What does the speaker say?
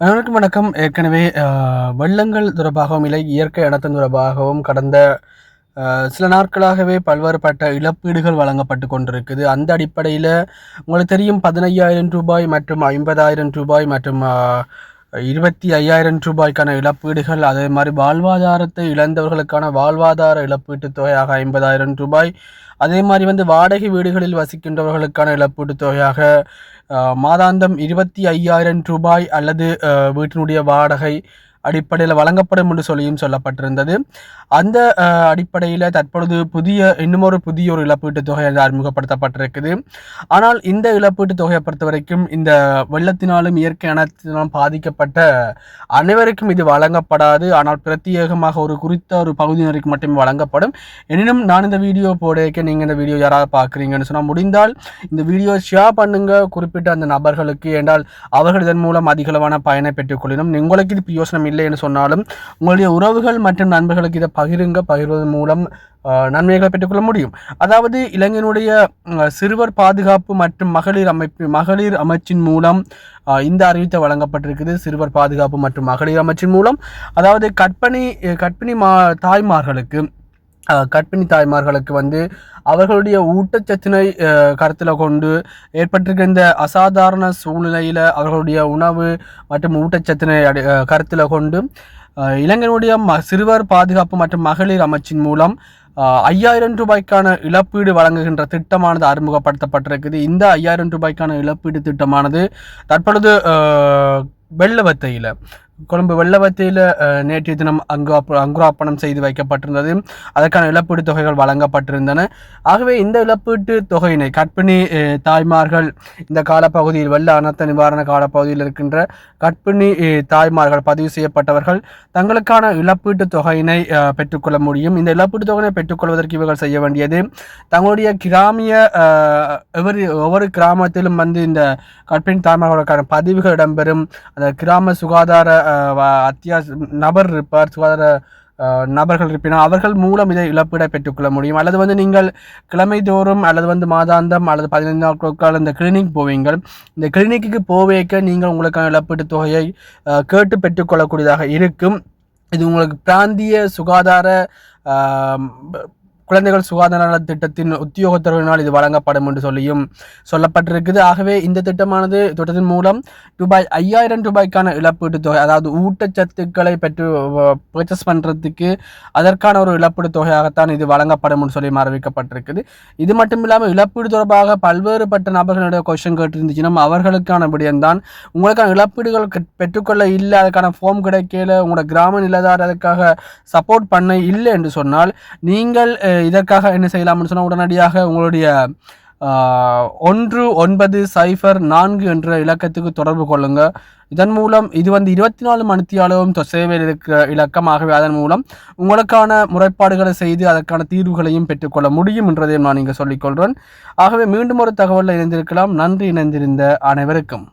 அனைவருக்கும் வணக்கம். ஏற்கனவே வெள்ளங்கள் தொடர்பாகவும் இல்லை இயற்கை அனர்த்தம் தொடர்பாகவும் கடந்த சில நாட்களாகவே பல்வேறுபட்ட இழப்பீடுகள் வழங்கப்பட்டு கொண்டிருக்குது. அந்த அடிப்படையில் உங்களுக்கு தெரியும் பதினையாயிரம் ரூபாய் மற்றும் ஐம்பதாயிரம் ரூபாய் மற்றும் இருபத்தி ஐயாயிரம் ரூபாய்க்கான இழப்பீடுகள். அதே மாதிரி வாழ்வாதாரத்தை இழந்தவர்களுக்கான வாழ்வாதார இழப்பீட்டுத் தொகையாக ஐம்பதாயிரம் ரூபாய். அதே மாதிரி வந்து வாடகை வீடுகளில் வசிக்கின்றவர்களுக்கான இழப்பீட்டுத் தொகையாக மாதாந்தம் இருபத்தி ஐயாயிரம் ரூபாய் அல்லது வீட்டினுடைய வாடகை அடிப்படையில் வழங்கப்படும் என்று சொல்லியும் சொல்லப்பட்டிருந்தது. அந்த அடிப்படையில் தற்பொழுது புதிய இன்னுமொரு புதிய ஒரு இழப்பீட்டுத் தொகை அறிமுகப்படுத்தப்பட்டிருக்குது. ஆனால் இந்த இழப்பீட்டுத் தொகையை பொறுத்த வரைக்கும் இந்த வெள்ளத்தினாலும் இயற்கை அனத்தினாலும் பாதிக்கப்பட்ட அனைவருக்கும் இது வழங்கப்படாது. ஆனால் பிரத்யேகமாக ஒரு குறித்த ஒரு பகுதியினருக்கு மட்டுமே வழங்கப்படும். எனினும் நான் இந்த வீடியோ போடக்க நீங்கள் இந்த வீடியோ யாராவது பார்க்குறீங்கன்னு சொன்னால் முடிந்தால் இந்த வீடியோ ஷேர் பண்ணுங்க. குறிப்பிட்ட அந்த நபர்களுக்கு என்றால் அவர்கள் இதன் மூலம் அதிகளவான பயனை பெற்றுக்கொள்ளினும் உங்களுக்கு இது பிரயோசனம் இல்லை என்று சொன்னாலும் உங்களுடைய உறவுகள் மற்றும் நண்பர்களுக்கு இதை பகிருங்க பகிர்வதன் மூலம் நன்மைகளை பெற்றுக்கொள்ள முடியும். அதாவது இளைஞனுடைய சிறுவர் பாதுகாப்பு மற்றும் மகளிர் அமைப்பு மகளிர் அமைச்சின் மூலம் இந்த அறிவித்த வழங்கப்பட்டிருக்குது. சிறுவர் பாதுகாப்பு மற்றும் மகளிர் அமைச்சின் மூலம். அதாவது கற்பிணி கற்பிணி மா தாய்மார்களுக்கு கர்ப்பிணி தாய்மார்களுக்கு வந்து அவர்களுடைய ஊட்டச்சத்தினை கருத்தில் கொண்டு ஏற்பட்டிருக்க இந்த அசாதாரண சூழ்நிலையில் அவர்களுடைய உணவு மற்றும் ஊட்டச்சத்தினை அடி கருத்தில் கொண்டு இளைஞனுடைய ம சிறுவர் பாதுகாப்பு மற்றும் மகளிர் அமைச்சின் மூலம் ஐயாயிரம் ரூபாய்க்கான இழப்பீடு வழங்குகின்ற திட்டமானது அறிமுகப்படுத்தப்பட்டிருக்குது. இந்த ஐயாயிரம் ரூபாய்க்கான இழப்பீடு திட்டமானது தற்பொழுது வெள்ளவத்தையில் கொழும்பு வெள்ளவத்தையில் நேற்றைய தினம் அங்கு அங்குராப்பணம் செய்து வைக்கப்பட்டிருந்தது. அதற்கான இழப்பீடு தொகைகள் வழங்கப்பட்டிருந்தன. ஆகவே இந்த இழப்பீட்டு தொகையினை கற்பிணி தாய்மார்கள் இந்த காலப்பகுதியில் வெள்ள அனர்த்த நிவாரண காலப்பகுதியில் இருக்கின்ற கற்பிணி தாய்மார்கள் பதிவு செய்யப்பட்டவர்கள் தங்களுக்கான இழப்பீட்டு தொகையினை பெற்றுக்கொள்ள முடியும். இந்த இழப்பீட்டு தொகையினை பெற்றுக்கொள்வதற்கு இவர்கள் செய்ய வேண்டியது தங்களுடைய கிராமிய ஒவ்வொரு ஒவ்வொரு கிராமத்திலும் வந்து இந்த கற்பிணி தாய்மார்களுக்கான பதிவுகள் இடம்பெறும். அந்த கிராம சுகாதார அத்தியாவசிய நபர் இருப்பார் சுகாதார நபர்கள் இருப்பினால் அவர்கள் மூலம் இதை இழப்பீடை பெற்றுக்கொள்ள முடியும். அல்லது வந்து நீங்கள் கிழமை தோறும் அல்லது வந்து மாதாந்தம் அல்லது பதினைந்து நாட்களுக்கால் இந்த கிளினிக் போவீங்கள். இந்த கிளினிக்கு போவேக்க நீங்கள் உங்களுக்கான இழப்பீட்டு தொகையை கேட்டு பெற்றுக்கொள்ளக்கூடியதாக இருக்கும். இது உங்களுக்கு பிராந்திய சுகாதார குழந்தைகள் சுகாதார நல திட்டத்தின் உத்தியோகத்தர்களினால் இது வழங்கப்படும் என்று சொல்லியும் சொல்லப்பட்டிருக்குது. ஆகவே இந்த திட்டமானது திட்டத்தின் மூலம் ரூபாய் ஐயாயிரம் ரூபாய்க்கான இழப்பீட்டு தொகை அதாவது ஊட்டச்சத்துக்களை பெற்று பர்ச்சேஸ் பண்ணுறதுக்கு அதற்கான ஒரு இழப்பீடு தொகையாகத்தான் இது வழங்கப்படும் என்று சொல்லி அறிவிக்கப்பட்டிருக்குது. இது மட்டும் இல்லாமல் இழப்பீடு தொடர்பாக பல்வேறுபட்ட நபர்களுடைய கொஸ்டின் கேட்டிருந்துச்சுன்னா அவர்களுக்கான விடயம்தான். உங்களுக்கான இழப்பீடுகள் பெற்றுக்கொள்ள இல்லை அதுக்கான ஃபார்ம் கிடைக்கல உங்களோட கிராம நிலதார் அதுக்காக சப்போர்ட் பண்ண இல்லை என்று சொன்னால் நீங்கள் இதற்காக என்ன செய்யலாம்னு சொன்னால் உடனடியாக உங்களுடைய ஒன்று ஒன்பது சைஃபர் நான்கு என்ற இலக்கத்துக்கு தொடர்பு கொள்ளுங்க. இதன் மூலம் இது வந்து இருபத்தி நாலு மணித்தியாலும் சேவையில் இருக்கிற இலக்கமாகவே அதன் மூலம் உங்களுக்கான முறைப்பாடுகளை செய்து அதற்கான தீர்வுகளையும் பெற்றுக்கொள்ள முடியும் என்றதையும் நான் இங்கே சொல்லிக்கொள்கிறேன் ஆகவே மீண்டும் ஒரு தகவலில் இணைந்திருக்கலாம். நன்றி இணைந்திருந்த அனைவருக்கும்.